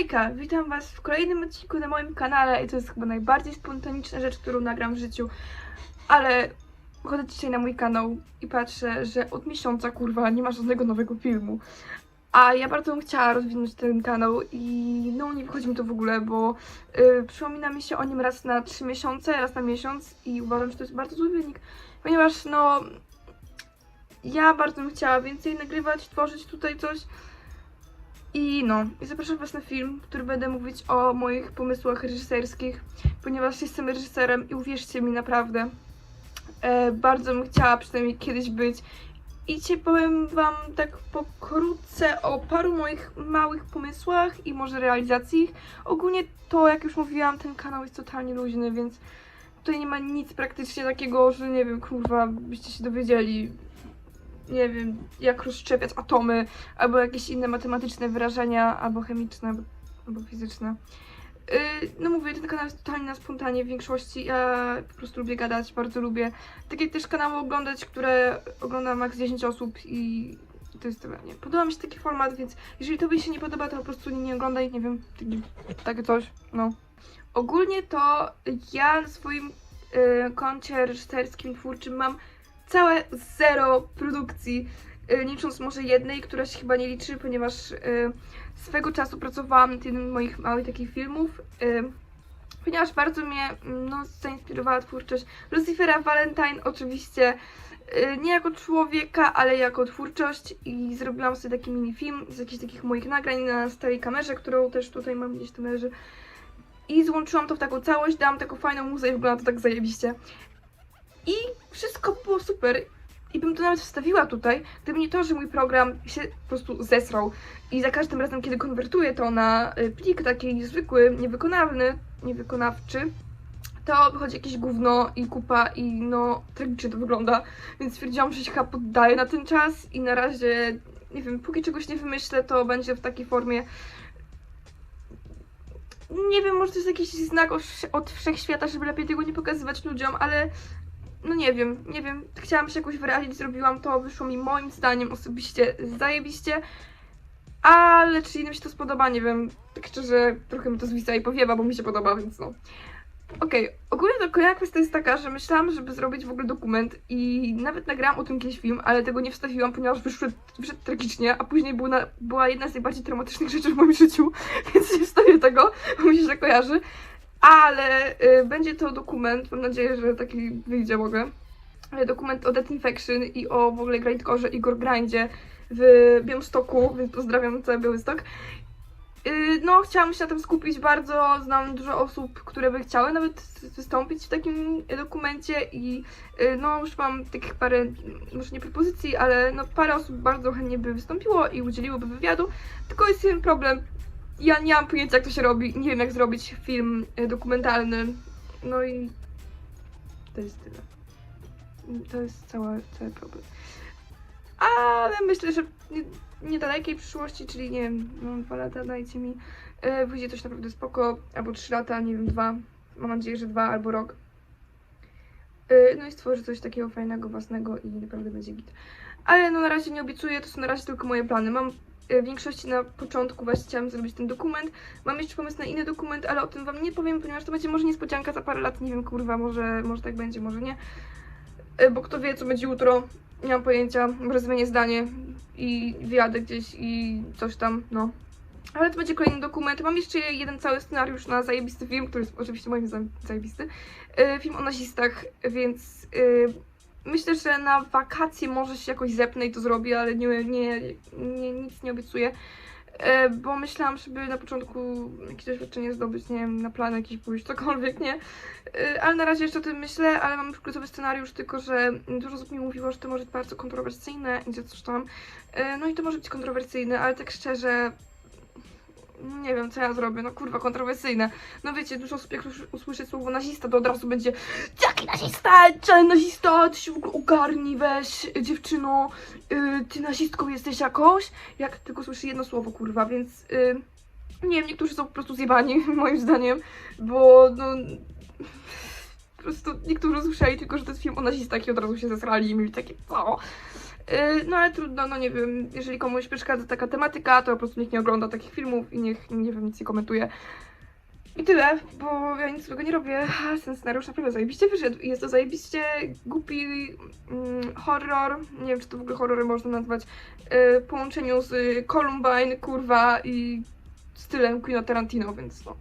Hejka, witam Was w kolejnym odcinku na moim kanale i to jest chyba najbardziej spontaniczna rzecz, którą nagram w życiu, ale chodzę dzisiaj na mój kanał i patrzę, że od miesiąca kurwa nie ma żadnego nowego filmu. A ja bardzo bym chciała rozwinąć ten kanał i no nie wychodzi mi to w ogóle, bo y, przypomina mi się o nim raz na 3 miesiące, raz na miesiąc i uważam, że to jest bardzo zły wynik, ponieważ no ja bardzo bym chciała więcej nagrywać, tworzyć tutaj coś. I no, i zapraszam Was na film, w którym będę mówić o moich pomysłach reżyserskich, ponieważ jestem reżyserem i uwierzcie mi naprawdę, e, bardzo bym chciała przynajmniej kiedyś być. I dzisiaj powiem Wam tak pokrótce o paru moich małych pomysłach i może realizacji ich. Ogólnie to, jak już mówiłam, ten kanał jest totalnie luźny, więc tutaj nie ma nic praktycznie takiego, że nie wiem, kurwa, byście się dowiedzieli, nie wiem, jak rozszczepiać atomy, albo jakieś inne matematyczne wyrażenia, albo chemiczne, albo, fizyczne. Yy, no mówię, ten kanał jest totalnie na spontanie w większości. Ja po prostu lubię gadać, bardzo lubię. Takie też kanały oglądać, które ogląda max 10 osób i to jest tyle. Nie. Podoba mi się taki format, więc jeżeli tobie się nie podoba, to po prostu nie, oglądaj, nie wiem, taki, takie coś, no. Ogólnie to ja na swoim yy, koncie reżyserskim, twórczym mam całe zero produkcji, y, licząc może jednej, która się chyba nie liczy, ponieważ y, swego czasu pracowałam nad jednym z moich małych takich filmów, y, ponieważ bardzo mnie mm, no, zainspirowała twórczość Lucifera Valentine, oczywiście nie jako człowieka, ale jako twórczość i zrobiłam sobie taki mini film z jakichś takich moich nagrań na starej kamerze, którą też tutaj mam gdzieś tu leży. I złączyłam to w taką całość, dałam taką fajną muzę i wygląda to tak zajebiście. I wszystko było super. I bym to nawet wstawiła tutaj, gdyby nie to, że mój program się po prostu zesrał. I za każdym razem, kiedy konwertuję to na y, plik taki zwykły, niewykonalny, niewykonawczy, to wychodzi jakieś gówno i kupa i no tragicznie to wygląda. Więc stwierdziłam, że się chyba poddaję na ten czas i na razie, nie wiem, póki czegoś nie wymyślę, to będzie w takiej formie. Nie wiem, może to jest jakiś znak od, od wszechświata, żeby lepiej tego nie pokazywać ludziom, ale no nie wiem, nie wiem, chciałam się jakoś wyrazić, zrobiłam to, wyszło mi moim zdaniem osobiście zajebiście, ale czy innym się to spodoba, nie wiem, tak szczerze, trochę mi to zwisa i powiewa, bo mi się podoba, więc no. Okej, ogólnie to kolejna kwestia jest taka, że myślałam, żeby zrobić w ogóle dokument i nawet nagrałam o tym kiedyś film, ale tego nie wstawiłam, ponieważ wyszły, wyszedł tragicznie, a później był na, była jedna z najbardziej traumatycznych rzeczy w moim życiu, więc nie wstawię tego, bo mi się kojarzy. Ale y, będzie to dokument, mam nadzieję, że taki wyjdzie mogę. Y, Dokument o Death Infection i o w ogóle grindkorze Igor Grindzie w Białymstoku, więc pozdrawiam cały Białystok. Y, No, chciałam się na tym skupić bardzo. Znam dużo osób, które by chciały nawet wystąpić w takim dokumencie i y, no, już mam takich parę, może nie propozycji, ale no parę osób bardzo chętnie by wystąpiło i udzieliłoby wywiadu. Tylko jest jeden problem. Ja nie mam pojęcia, jak to się robi. Nie wiem, jak zrobić film y, dokumentalny. No i to jest tyle. To jest cała, cały problem. Ale myślę, że w nie- niedalekiej przyszłości, czyli nie wiem, no dwa lata dajcie mi, yy, wyjdzie coś naprawdę spoko, albo trzy lata, nie wiem, dwa. Mam nadzieję, że dwa albo rok. Yy, no i stworzę coś takiego fajnego, własnego i naprawdę będzie git. Ale no na razie nie obiecuję, to są na razie tylko moje plany. Mam w większości na początku właśnie chciałam zrobić ten dokument. Mam jeszcze pomysł na inny dokument, ale o tym wam nie powiem, ponieważ to będzie może niespodzianka za parę lat, nie wiem, kurwa, może, może tak będzie, może nie. Y, Bo kto wie, co będzie jutro, nie mam pojęcia, może zmienię zdanie i wyjadę gdzieś i coś tam, no. Ale to będzie kolejny dokument. Mam jeszcze jeden cały scenariusz na zajebisty film, który jest oczywiście moim zajebisty. Y, Film o nazistach, więc y, myślę, że na wakacje może się jakoś zepnę i to zrobię, ale nie, nie, nie nic nie obiecuję. E, Bo myślałam, żeby na początku jakieś doświadczenie zdobyć, nie wiem, na plan jakiś pójść, cokolwiek, nie? E, Ale na razie jeszcze o tym myślę, ale mam gotowy scenariusz, tylko że dużo osób mi mówiło, że to może być bardzo kontrowersyjne i coś tam. E, No i to może być kontrowersyjne, ale tak szczerze, nie wiem, co ja zrobię, no kurwa, kontrowersyjne. No wiecie, dużo osób jak usłyszy słowo nazista, to od razu będzie Jaki nazista? Czy nazista? Ty się w ogóle ogarnij, weź, dziewczyno, y, ty nazistką jesteś jakąś? Jak tylko słyszy jedno słowo, kurwa, więc y, nie wiem, niektórzy są po prostu zjebani, moim zdaniem, bo no... Po prostu niektórzy słyszeli tylko, że to jest film o nazistach i od razu się zesrali i mieli takie co? Yy, No ale trudno, no nie wiem, jeżeli komuś przeszkadza taka tematyka, to po prostu niech nie ogląda takich filmów i niech, nie wiem, nic nie komentuje. I tyle, bo ja nic złego nie robię. Ten scenariusz naprawdę zajebiście wyszedł. Jest to zajebiście głupi mm, horror, nie wiem czy to w ogóle horrorem można nazwać, yy, połączeniu z y, Columbine, kurwa i stylem Queen Tarantino, więc no.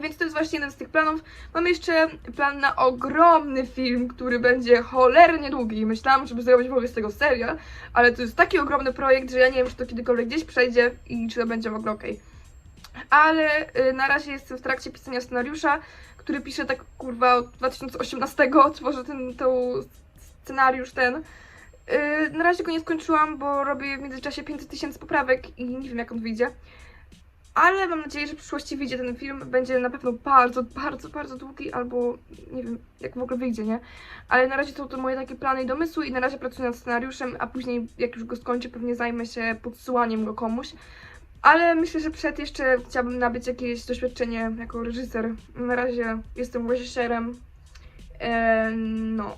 Więc to jest właśnie jeden z tych planów. Mam jeszcze plan na ogromny film, który będzie cholernie długi. Myślałam, żeby zrobić w ogóle z tego serial, ale to jest taki ogromny projekt, że ja nie wiem, czy to kiedykolwiek gdzieś przejdzie i czy to będzie w ogóle okej. Ale y, na razie jestem w trakcie pisania scenariusza, który piszę tak kurwa od 2018, tworzę ten scenariusz ten. Y, na razie go nie skończyłam, bo robię w międzyczasie 500 tysięcy poprawek i nie wiem jak on wyjdzie. Ale mam nadzieję, że w przyszłości wyjdzie ten film. Będzie na pewno bardzo, bardzo, bardzo długi, albo nie wiem, jak w ogóle wyjdzie, nie? Ale na razie są to moje takie plany i domysły i na razie pracuję nad scenariuszem, a później jak już go skończę, pewnie zajmę się podsyłaniem go komuś. Ale myślę, że przed jeszcze chciałabym nabyć jakieś doświadczenie jako reżyser. Na razie jestem reżyserem. Eee, no.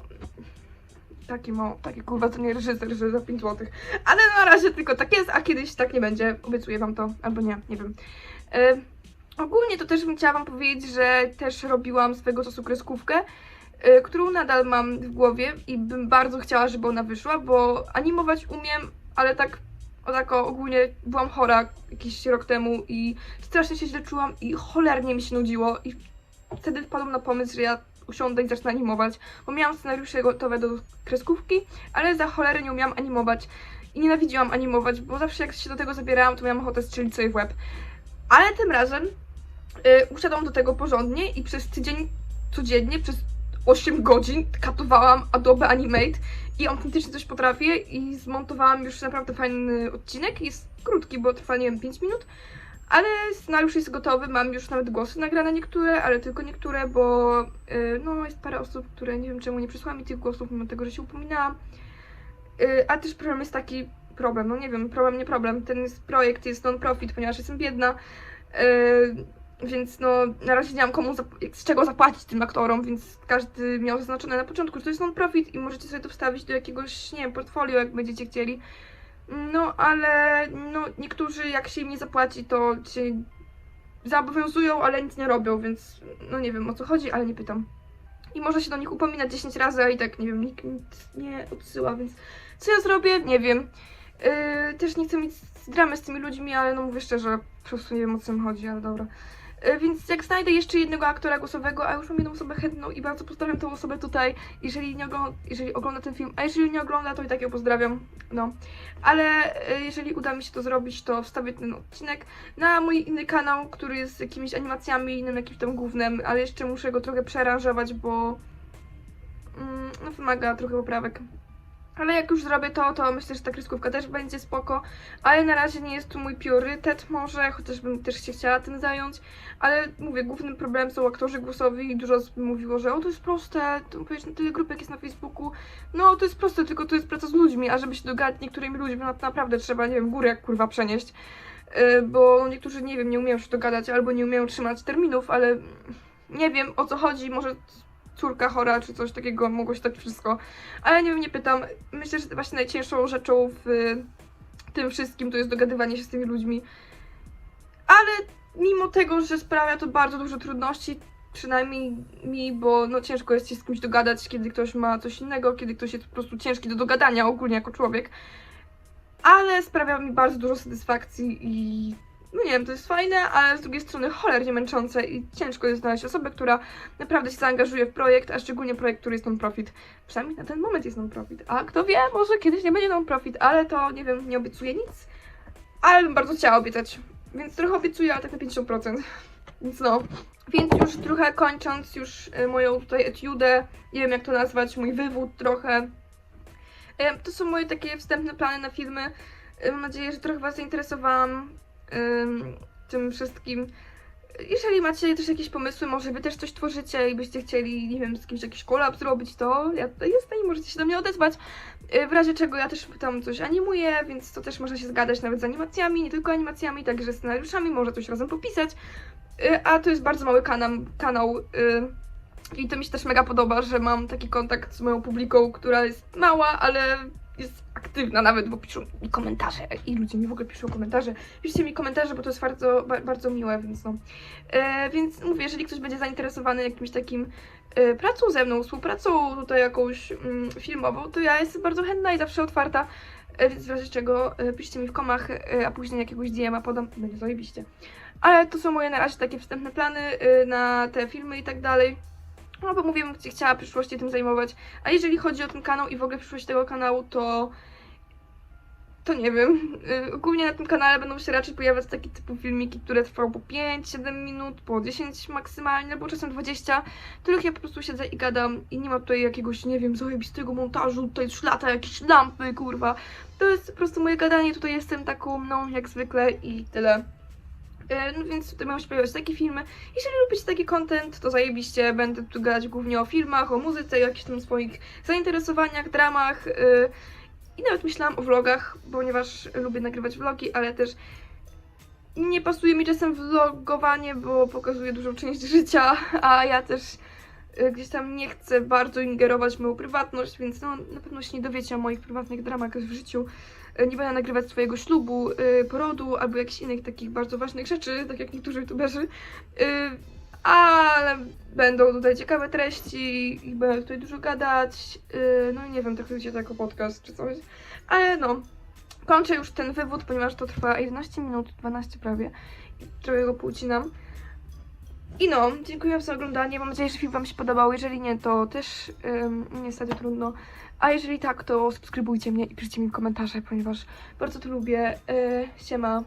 Taki mo, taki kurwa to nie reżyser, że za 5 zł. Ale na razie tylko tak jest, a kiedyś tak nie będzie. Obiecuję wam to, albo nie, nie wiem. E, ogólnie to też bym chciała wam powiedzieć, że też robiłam swego czasu kreskówkę, e, którą nadal mam w głowie i bym bardzo chciała, żeby ona wyszła, bo animować umiem, ale tak o tako ogólnie byłam chora jakiś rok temu i strasznie się źle czułam i cholernie mi się nudziło i wtedy wpadłam na pomysł, że ja usiądę i zacznę animować, bo miałam scenariusze gotowe do kreskówki, ale za cholerę nie umiałam animować i nienawidziłam animować, bo zawsze jak się do tego zabierałam, to miałam ochotę strzelić sobie w łeb. Ale tym razem y, usiadłam do tego porządnie i przez tydzień codziennie, przez 8 godzin katowałam Adobe Animate i autentycznie coś potrafię i zmontowałam już naprawdę fajny odcinek. Jest krótki, bo trwa nie wiem 5 minut, ale scenariusz jest gotowy, mam już nawet głosy nagrane niektóre, ale tylko niektóre, bo y, no jest parę osób, które nie wiem czemu nie przysłały mi tych głosów, mimo tego, że się upominałam. Y, a też problem jest taki, problem, no nie wiem, problem nie problem, ten jest, projekt jest non-profit, ponieważ jestem biedna, y, więc no na razie nie mam komu, z czego zapłacić tym aktorom, więc każdy miał zaznaczone na początku, że to jest non-profit i możecie sobie to wstawić do jakiegoś, nie wiem, portfolio, jak będziecie chcieli. No, ale no, niektórzy jak się im nie zapłaci, to się zobowiązują, ale nic nie robią, więc no nie wiem o co chodzi, ale nie pytam. I można się do nich upominać 10 razy, a i tak nie wiem, nikt nic nie odsyła, więc co ja zrobię? Nie wiem. Yy, też nie chcę mieć dramy z tymi ludźmi, ale no mówię szczerze, po prostu nie wiem o co im chodzi, ale dobra. Yy, więc jak znajdę jeszcze jednego aktora głosowego, a już mam jedną osobę chętną i bardzo pozdrawiam tą osobę tutaj, jeżeli, nie ogląda, jeżeli ogląda ten film, a jeżeli nie ogląda, to i tak ją pozdrawiam, no. Ale yy, jeżeli uda mi się to zrobić, to wstawię ten odcinek na mój inny kanał, który jest z jakimiś animacjami, innym jakimś tam głównym, ale jeszcze muszę go trochę przearanżować, bo mm, no, wymaga trochę poprawek. Ale jak już zrobię to, to myślę, że ta kreskówka też będzie spoko, ale na razie nie jest to mój priorytet może, chociażbym też się chciała tym zająć, ale mówię, głównym problemem są aktorzy głosowi i dużo osób mówiło, że o to jest proste, to powiedzieć na tyle grupek jest na Facebooku, no to jest proste, tylko to jest praca z ludźmi, a żeby się dogadać niektórymi ludźmi, no to naprawdę trzeba, nie wiem, górę jak kurwa przenieść, Yy, bo niektórzy, nie wiem, nie umieją się dogadać albo nie umieją trzymać terminów, ale nie wiem o co chodzi, może córka chora czy coś takiego, mogło się stać wszystko. Ale nie wiem, nie pytam. Myślę, że właśnie najcięższą rzeczą w tym wszystkim to jest dogadywanie się z tymi ludźmi. Ale mimo tego, że sprawia to bardzo dużo trudności, przynajmniej mi, bo no ciężko jest się z kimś dogadać, kiedy ktoś ma coś innego, kiedy ktoś jest po prostu ciężki do dogadania ogólnie jako człowiek. Ale sprawia mi bardzo dużo satysfakcji i no nie wiem, to jest fajne, ale z drugiej strony cholernie męczące i ciężko jest znaleźć osobę, która naprawdę się zaangażuje w projekt, a szczególnie projekt, który jest non-profit. Przynajmniej na ten moment jest non-profit. A kto wie, może kiedyś nie będzie non-profit, ale to nie wiem, nie obiecuję nic. Ale bym bardzo chciała obiecać. Więc trochę obiecuję, ale tak na 50%. Więc no. Więc już trochę kończąc już y, moją tutaj etiudę, nie wiem jak to nazwać, mój wywód trochę. Em, To są moje takie wstępne plany na filmy. Y, Mam nadzieję, że trochę Was zainteresowałam tym wszystkim. Jeżeli macie też jakieś pomysły, może wy też coś tworzycie i byście chcieli, nie wiem, z kimś jakiś kolab zrobić, to ja tutaj jestem i możecie się do mnie odezwać. Y, W razie czego ja też tam coś animuję, więc to też można się zgadać nawet z animacjami, nie tylko animacjami, także scenariuszami, może coś razem popisać. Y, A to jest bardzo mały kanał, kanał y, i to mi się też mega podoba, że mam taki kontakt z moją publiką, która jest mała, ale jest aktywna nawet, bo piszą mi komentarze i ludzie mi w ogóle piszą komentarze. Piszcie mi komentarze, bo to jest bardzo, ba- bardzo miłe, więc no. E, więc mówię, jeżeli ktoś będzie zainteresowany jakimś takim e, pracą ze mną, współpracą tutaj jakąś mm, filmową, to ja jestem bardzo chętna i zawsze otwarta, e, więc w razie czego e, piszcie mi w komach, e, a później jakiegoś DM-a podam, będzie zajebiście. Ale to są moje na razie takie wstępne plany e, na te filmy i tak dalej. No bo mówię, bym chciała w przyszłości tym zajmować. A jeżeli chodzi o ten kanał i w ogóle przyszłość tego kanału, to to nie wiem. Y, Ogólnie na tym kanale będą się raczej pojawiać takie typu filmiki, które trwają po 5-7 minut, po 10 maksymalnie, albo czasem 20, których ja po prostu siedzę i gadam i nie ma tutaj jakiegoś, nie wiem, zajebistego montażu, tutaj szlata, jakieś lampy, kurwa. To jest po prostu moje gadanie, tutaj jestem taką, no, jak zwykle i tyle. Y, No więc tutaj mają się pojawiać takie filmy. Jeżeli lubicie taki content, to zajebiście. Będę tu gadać głównie o filmach, o muzyce, jakichś tam swoich zainteresowaniach, dramach. y, I nawet myślałam o vlogach, ponieważ lubię nagrywać vlogi, ale też nie pasuje mi czasem vlogowanie, bo pokazuje dużą część życia, a ja też y, gdzieś tam nie chcę bardzo ingerować w moją prywatność, więc no, na pewno się nie dowiecie o moich prywatnych dramach w życiu. Y, Nie będę nagrywać swojego ślubu, y, porodu albo jakichś innych takich bardzo ważnych rzeczy, tak jak niektórzy youtuberzy. Y, ale będą tutaj ciekawe treści i będę tutaj dużo gadać. Yy, no i nie wiem, traktujcie to jako podcast czy coś. Ale no, kończę już ten wywód, ponieważ to trwa 11 minut, 12 prawie. Trochę go półcinam. I no, dziękuję za oglądanie. Mam nadzieję, że film Wam się podobał. Jeżeli nie, to też ym, niestety trudno. A jeżeli tak, to subskrybujcie mnie i piszcie mi w komentarze, ponieważ bardzo to lubię. Yy, siema.